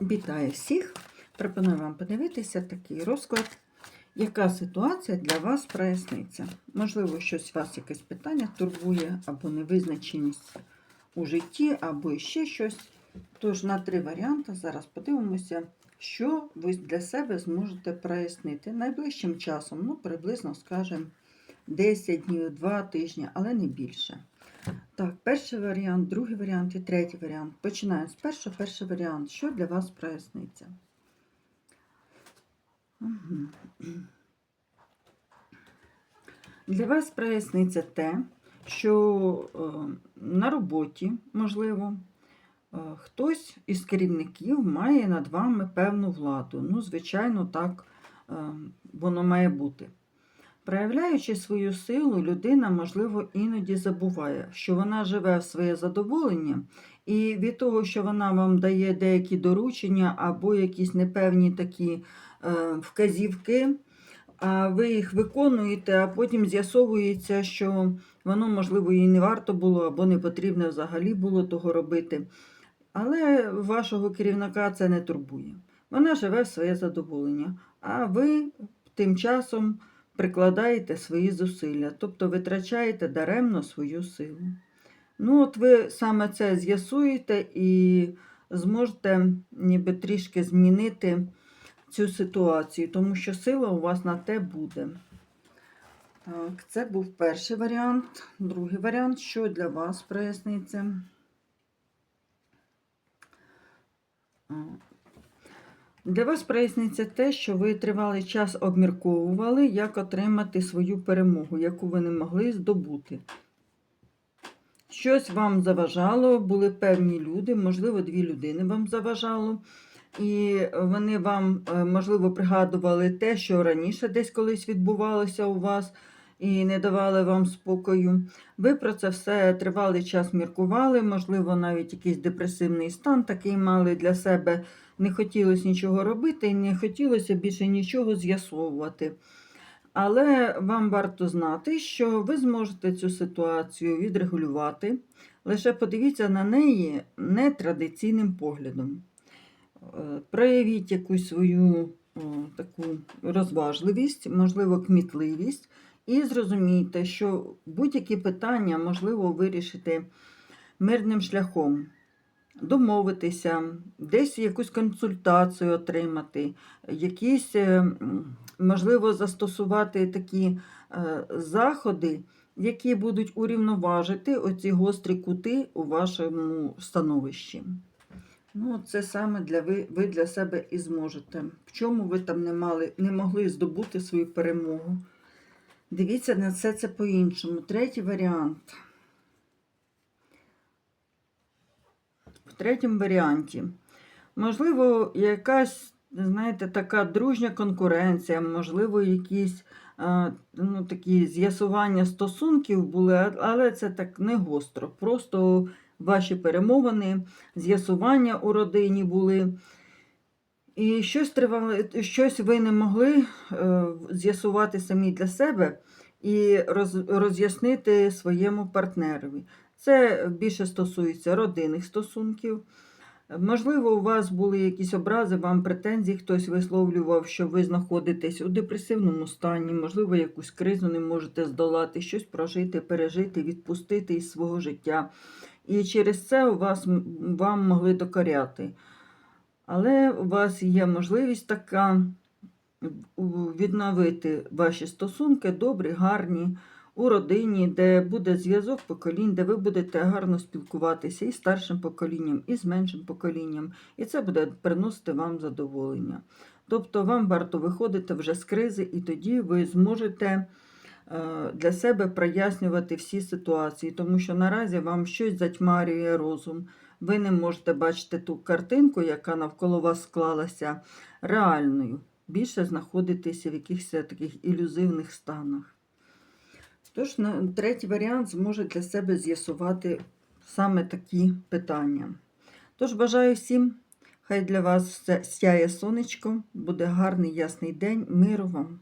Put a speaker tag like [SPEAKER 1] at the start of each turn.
[SPEAKER 1] Вітаю всіх! Пропоную вам подивитися такий розклад, яка ситуація для вас проясниться. Можливо, щось вас якесь питання турбує, або невизначеність у житті, або ще щось. Тож на три варіанти зараз подивимося, що ви для себе зможете прояснити найближчим часом, ну, приблизно, скажімо, 10 днів, 2 тижні, але не більше. Так, перший варіант, другий варіант і третій варіант. Починаємо з першого. Перший варіант. Що для вас проясниться? Мгм. Для вас проясниться те, що е, на роботі, можливо, е, хтось із керівників має над вами певну владу. Ну, звичайно, так е, воно має бути. Проявляючи свою силу, людина, можливо, іноді забуває, що вона живе в своє задоволення, і від того, що вона вам дає деякі доручення або якісь непевні такі е, вказівки, а ви їх виконуєте, а потім з'ясовується, що воно, можливо, і не варто було, або не потрібно взагалі було того робити. Але вашого керівника це не турбує. Вона живе в своє задоволення, а ви тим часом прикладаєте свої зусилля, тобто витрачаєте даремно свою силу. Ну, от ви саме це з'ясуєте і зможете ніби трішки змінити цю ситуацію, тому що сила у вас на те буде. Так, це був перший варіант. Другий варіант, що для вас проясниться. Для вас проясниться те, що ви тривалий час обмірковували, як отримати свою перемогу, яку ви не могли здобути. Щось вам заважало, були певні люди, можливо, дві людини вам заважало. І вони вам, е, можливо, пригадували те, що раніше десь колись відбувалося у вас, і не давали вам спокою. Ви про це все тривалий час міркували, можливо, навіть якийсь депресивний стан такий мали для себе не хотілося нічого робити і не хотілося більше нічого з'ясовувати. Але вам варто знати, що ви зможете цю ситуацію відрегулювати. Лише подивіться на неї нетрадиційним поглядом. Е, Проявіть якусь свою о, таку розважливість, можливо, кмітливість, і зрозумійте, що будь-які питання можливо вирішити мирним шляхом домовитися, десь якусь консультацію отримати, якісь, е, можливо, застосувати такі е, заходи, які будуть урівноважити оці гострі кути у вашому становищі. Ну, це саме для ви, ви для себе і зможете. В чому ви там не, мали, не могли здобути свою перемогу. Дивіться на все це по-іншому. Третій варіант. В третьому варіанті. Можливо, якась, знаєте, така дружня конкуренція, можливо, якісь ну, такі з'ясування стосунків були, але це так не гостро. Просто ваші перемовини, з'ясування у родині були. І щось тривало, щось ви не могли е, з'ясувати самі для себе і роз, роз'яснити своєму партнерові. Це більше стосується родинних стосунків. Можливо, у вас були якісь образи, вам претензії, хтось висловлював, що ви знаходитесь у депресивному стані, можливо, якусь кризу не можете здолати, щось прожити, пережити, відпустити із свого життя. І через це у вас, вам могли докоряти. Але у вас є можливість така відновити ваші стосунки добрі, гарні у родині, де буде зв'язок поколінь, де ви будете гарно спілкуватися і з старшим поколінням, і з меншим поколінням, і це буде приносити вам задоволення. Тобто вам варто виходити вже з кризи, і тоді ви зможете е, для себе прояснювати всі ситуації, тому що наразі вам щось затьмарює розум. Ви не можете бачити ту картинку, яка навколо вас склалася реальною. Більше знаходитися в якихось таких ілюзивних станах. Тож, третій варіант зможе для себе з'ясувати саме такі питання. Тож бажаю всім, хай для вас все сяє сонечко, буде гарний ясний день, миру вам.